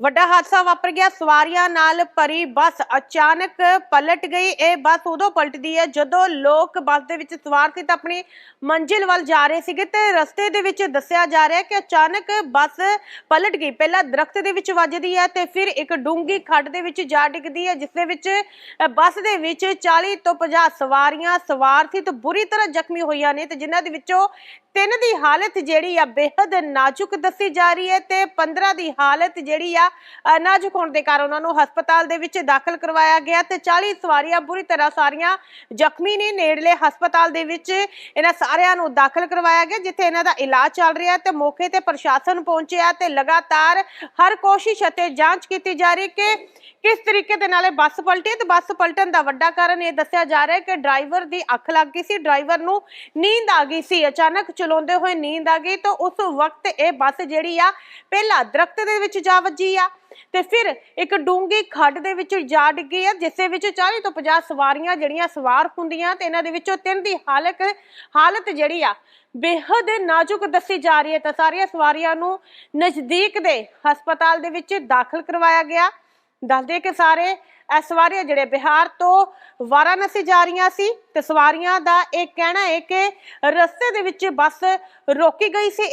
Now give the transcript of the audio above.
ਵੱਡਾ ਹਾਦਸਾ ਵਾਪਰ ਗਿਆ। ਸਵਾਰੀਆਂ ਨਾਲ ਭਰੀ ਬੱਸ ਅਚਾਨਕ ਪਲਟ ਗਈ। ਇਹ ਬੱਸ ਉਦੋਂ ਪਲਟਦੀ ਹੈ ਜਦੋਂ ਲੋਕ ਬੱਸ ਦੇ ਵਿੱਚ ਸਵਾਰ ਸੀ ਤਾਂ ਆਪਣੀ ਮੰਜ਼ਿਲ ਵੱਲ ਜਾ ਰਹੇ ਸੀਗੇ ਤੇ ਰਸਤੇ ਦੇ ਵਿੱਚ ਦੱਸਿਆ ਜਾ ਰਿਹਾ ਕਿ ਅਚਾਨਕ ਬੱਸ ਪਲਟ ਗਈ। ਪਹਿਲਾਂ ਦਰਖਤ ਦੇ ਵਿੱਚ ਵੱਜਦੀ ਹੈ ਤੇ ਫਿਰ ਇੱਕ ਡੂੰਗੀ ਖੱਡ ਦੇ ਵਿੱਚ ਜਾ ਡਿੱਗਦੀ ਹੈ, ਜਿਸ ਦੇ ਵਿੱਚ ਬੱਸ ਦੇ ਵਿੱਚ 40 ਤੋਂ 50 ਸਵਾਰੀਆਂ ਸਵਾਰ ਸੀ ਤੇ ਬੁਰੀ ਤਰ੍ਹਾਂ ਜ਼ਖਮੀ ਹੋਈਆਂ ਨੇ ਤੇ ਜਿਨ੍ਹਾਂ ਦੇ ਵਿੱਚੋਂ ਤਿੰਨ ਦੀ ਹਾਲਤ ਜਿਹੜੀ ਆ ਬੇहद ਨਾਜ਼ੁਕ ਦੱਸੀ ਜਾ ਰਹੀ ਹੈ ਤੇ 15 ਦੀ ਹਾਲਤ ਜਿਹੜੀ ਆ ਅ, ਨਾਜ਼ੁਕ ਹੋਣ ਦੇ ਕਾਰਨ ਉਹਨਾਂ ਨੂੰ ਹਸਪਤਾਲ ਦੇ ਵਿੱਚ ਦਾਖਲ ਕਰਵਾਇਆ ਗਿਆ ਤੇ 40 ਸਵਾਰੀਆਂ ਬੁਰੀ ਤਰ੍ਹਾਂ ਸਾਰੀਆਂ ਜ਼ਖਮੀ ਨੇ ਨੇੜਲੇ ਹਸਪਤਾਲ ਦੇ ਵਿੱਚ ਇਹਨਾਂ ਸਾਰਿਆਂ ਨੂੰ ਦਾਖਲ ਕਰਵਾਇਆ ਗਿਆ ਜਿੱਥੇ ਇਹਨਾਂ ਦਾ ਇਲਾਜ ਚੱਲ ਰਿਹਾ ਤੇ ਮੌਕੇ ਤੇ ਪ੍ਰਸ਼ਾਸਨ ਪਹੁੰਚਿਆ ਤੇ ਲਗਾਤਾਰ ਹਰ ਕੋਸ਼ਿਸ਼ ਅਤੇ ਜਾਂਚ ਕੀਤੀ ਜਾ ਰਹੀ ਹੈ ਕਿ ਕਿਸ ਤਰੀਕੇ ਦੇ ਨਾਲ ਇਹ ਬੱਸ ਪਲਟੀ ਤੇ ਬੱਸ ਪਲਟਣ ਦਾ ਵੱਡਾ ਕਾਰਨ ਇਹ ਦੱਸਿਆ ਜਾ ਰਿਹਾ ਹੈ ਕਿ ਡਰਾਈਵਰ ਦੀ ਅੱਖ ਲੱਗ ਗਈ ਸੀ ਡਰਾਈਵਰ ਨੂੰ ਨੀਂਦ ਆ ਗਈ ਸੀ ਅਚਾਨਕ ਚਲਾਉਂਦੇ ਹੋਏ ਨੀਂਦ ਆ ਗਈ ਤਾਂ ਉਸ ਵਕਤ ਇਹ ਬੱਸ ਜਿਹੜੀ ਆ ਪਹਿਲਾਂ ਦਰਖਤ ਦੇ ਵਿੱਚ ਜਾ ਵੱਜੀ ਆ ਤੇ ਫਿਰ ਇੱਕ ਡੂੰਗੀ ਖੱਡ ਦੇ ਵਿੱਚ ਜਾ ਡਿੱਗੀ ਆ ਜਿਸ ਦੇ ਵਿੱਚ 40 ਤੋਂ 50 ਸਵਾਰੀਆਂ ਜਿਹੜੀਆਂ ਸਵਾਰ ਹੁੰਦੀਆਂ ਤੇ ਇਹਨਾਂ ਦੇ ਵਿੱਚੋਂ ਤਿੰਨ ਦੀ ਹਾਲਤ ਹਾਲਤ ਜਿਹੜੀ ਆ ਬੇहद ਨਾਜ਼ੁਕ ਦੱਸੀ ਜਾ ਰਹੀ ਹੈ। ਤਾਂ ਸਾਰੀਆਂ ਸਵਾਰੀਆਂ ਨੂੰ ਨਜ਼ਦੀਕ ਦੇ ਹਸਪਤਾਲ ਦੇ ਵਿੱਚ ਦਾਖਲ ਕਰਵਾਇਆ ਗਿਆ। ਦੱਸਦੇ ਕਿ ਸਾਰੇ ਇਹ ਸਵਾਰੀਆਂ ਜਿਹੜੇ ਬਿਹਾਰ ਤੋਂ ਵਾਰਾਣਸੀ ਜਾ ਰਹੀਆਂ ਸੀ ਤੇ ਸਵਾਰੀਆਂ ਦਾ ਇਹ ਕਹਿਣਾ ਹੈ ਕਿ ਰਸਤੇ ਦੇ ਵਿੱਚ ਬੱਸ ਰੋਕੀ ਗਈ ਸੀ।